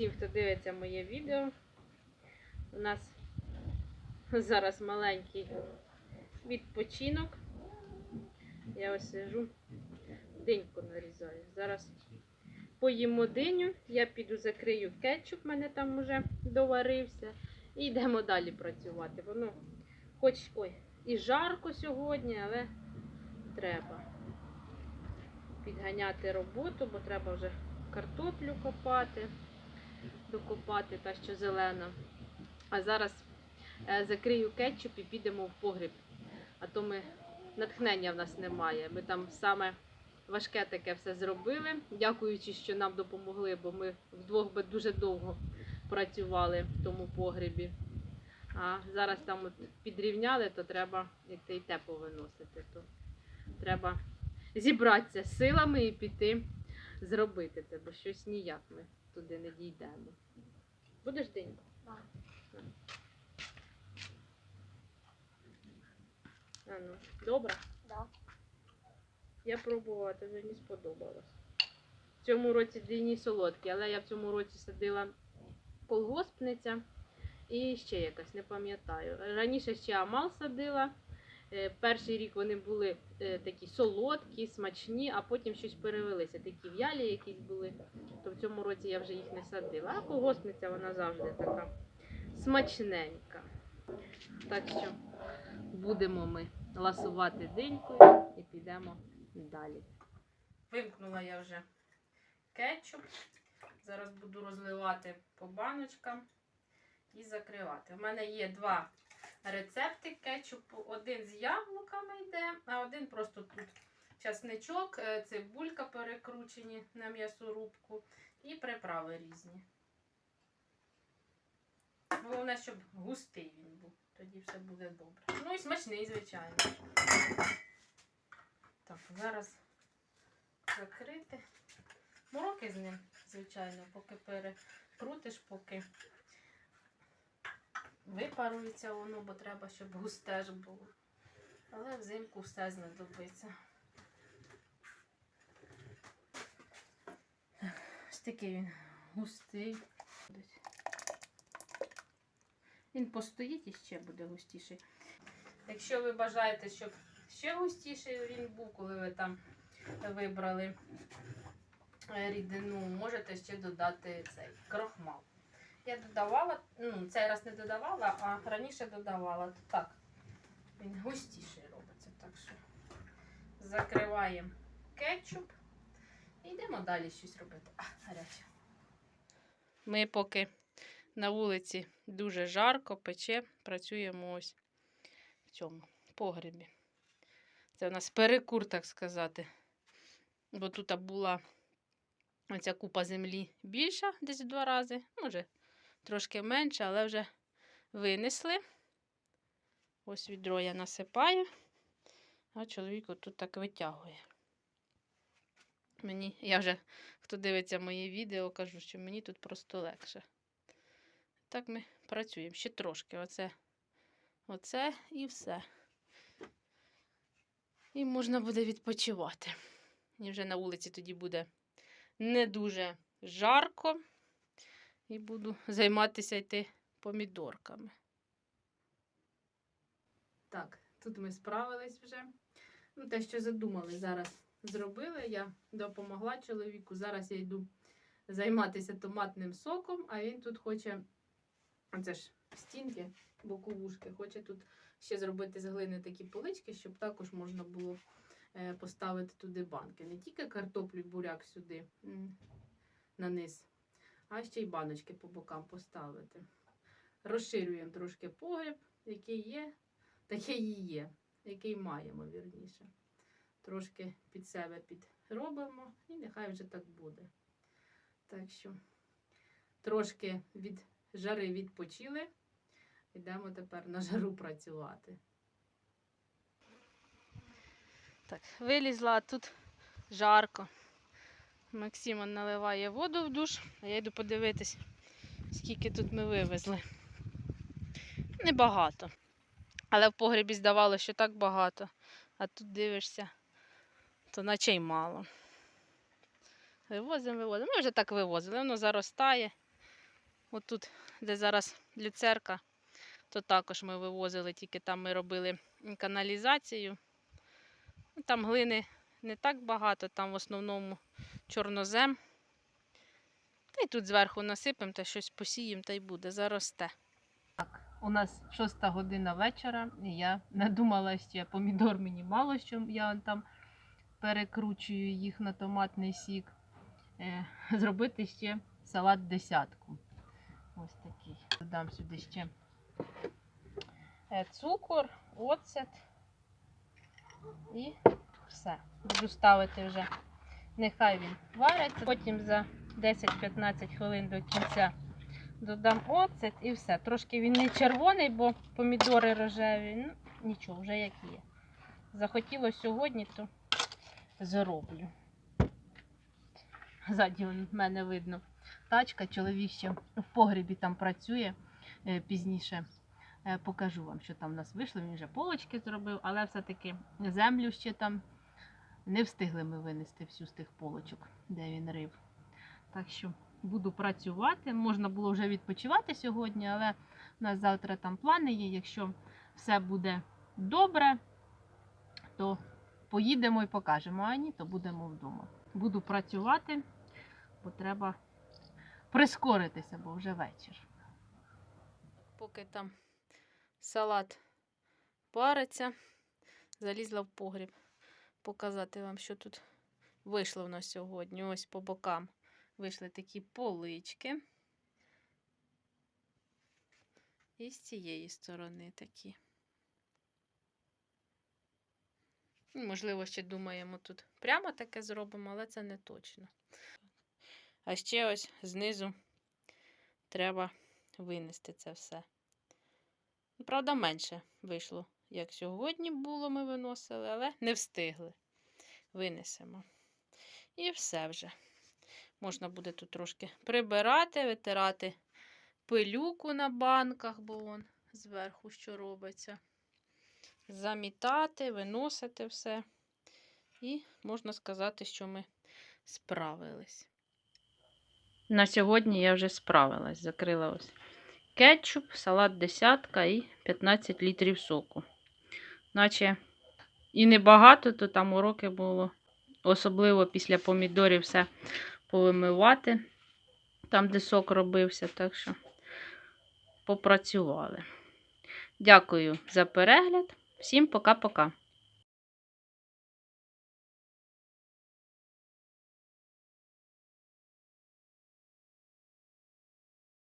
всім, хто дивиться моє відео. У нас зараз маленький відпочинок. Я ось сижу, диньку нарізаю. Зараз поїмо диню, я піду закрию кетчуп, мене там вже доварився. І йдемо далі працювати. Воно хоч ой, і жарко сьогодні, але треба підганяти роботу, бо треба вже картоплю копати, докопати та що зелена. А зараз е, закрию кетчуп і підемо в погріб. А то ми натхнення в нас немає. Ми там саме важке таке все зробили, дякуючи, що нам допомогли, бо ми вдвох би дуже довго працювали в тому погрібі. А зараз там от підрівняли, то треба, як те й те повиносити, то треба зібратися з силами і піти зробити це, бо щось ніяк ми туди не дійдемо. Будеш деньку? Так. А ну, добре. Да. Я пробувала, то мені сподобалось. В цьому році дині солодкі, але я в цьому році садила колгоспниця і ще якась, не пам'ятаю. Раніше ще амал садила. Е, Перший рік вони були е, такі солодкі, смачні, а потім щось перевелися. Такі в'ялі якісь були. То в цьому році я вже їх не садила. А колгоспниця вона завжди така смачненька. Так що будемо ми ласувати динькою і підемо далі. Вимкнула я вже кетчуп. Зараз буду розливати по баночкам і закривати. У мене є два рецепти кетчупу. Один з яблуками йде, а один просто тут часничок, е, цибулька перекручені на м'ясорубку і приправи різні. Головне, щоб густий він був. Тоді все буде добре. Ну і смачний, звичайно. Так, зараз закрити. Мороки з ним, звичайно, поки перекрутиш, поки випарується воно, бо треба, щоб густе ж було. Але взимку все знадобиться. Ось такий він густий. Він постоїть і ще буде густіший. Якщо ви бажаєте, щоб ще густіший він був, коли ви там вибрали е, рідину, можете ще додати цей крохмал. Я додавала, ну, цей раз не додавала, а раніше додавала. То так, він густіший робиться. Так що закриваємо кетчуп і йдемо далі щось робити. А, гаряче. Ми поки на вулиці дуже жарко, пече, працюємо ось в цьому погребі. Це у нас перекур, так сказати. Бо тут була оця купа землі більша, десь в два рази, може, трошки менше, але вже винесли. Ось відро я насипаю, а чоловік тут так витягує. Мені, я вже, хто дивиться моє відео, кажу, що мені тут просто легше. Так ми працюємо ще трошки. Оце, оце і все. І можна буде відпочивати. І вже на вулиці тоді буде не дуже жарко. І буду займатися йти помідорками. Так, тут ми справились вже. Ну, те, що задумали, зараз зробили. Я допомогла чоловіку. Зараз я йду займатися томатним соком, а він тут хоче. Оце ж стінки, боковушки, хоче тут ще зробити з глини такі полички, щоб також можна було е, поставити туди банки. Не тільки картоплю буряк сюди на низ, а ще й баночки по бокам поставити. Розширюємо трошки погріб, який є, такий і є, який маємо, вірніше. Трошки під себе підробимо і нехай вже так буде. Так що трошки від жари відпочили. Йдемо тепер на жару працювати. Так, вилізла, тут жарко. Максима наливає воду в душ, а я йду подивитись, скільки тут ми вивезли. Небагато. Але в погребі здавалося, що так багато. А тут дивишся, то наче й мало. Вивозимо, вивозимо. Ми вже так вивозили, воно заростає. Отут, де зараз люцерка, то також ми вивозили, тільки там ми робили каналізацію. Там глини не так багато, там в основному чорнозем. Та й тут зверху насипемо та щось посіємо, та й буде, заросте. Так, у нас шоста година вечора, і я надумала ще помідор мені мало, що я там перекручую їх на томатний сік. Е, зробити ще салат десятку. Ось такий. Додам сюди ще е, цукор, оцет і все. Буду ставити вже. Нехай він вариться. Потім за 10-15 хвилин до кінця додам оцет і все. Трошки він не червоний, бо помідори рожеві. Ну, нічого, вже як є. Захотілося сьогодні, то зроблю. Ззаді в мене видно тачка, чоловік ще в погребі там працює е, пізніше. Е, Покажу вам, що там у нас вийшло. Він вже полочки зробив, але все-таки землю ще там не встигли ми винести всю з тих полочок, де він рив. Так що буду працювати. Можна було вже відпочивати сьогодні, але у нас завтра там плани є. Якщо все буде добре, то поїдемо і покажемо. А ні, то будемо вдома. Буду працювати, бо треба прискоритися, бо вже вечір. Поки там салат париться, залізла в погріб показати вам, що тут вийшло в нас сьогодні. Ось по бокам вийшли такі полички. І з цієї сторони такі. Ну, Можливо, ще думаємо, тут прямо таке зробимо, але це не точно. А ще ось знизу треба винести це все. Правда, менше вийшло, як сьогодні було, ми виносили, але не встигли. Винесемо. І все вже. Можна буде тут трошки прибирати, витирати пилюку на банках, бо вон зверху що робиться. Замітати, виносити все. І можна сказати, що ми справились. На сьогодні я вже справилась. Закрила ось кетчуп, салат десятка і 15 літрів соку. Наче і небагато, то там уроки було. Особливо після помідорів все повимивати, там, де сок робився, так що попрацювали. Дякую за перегляд. Всім пока-пока.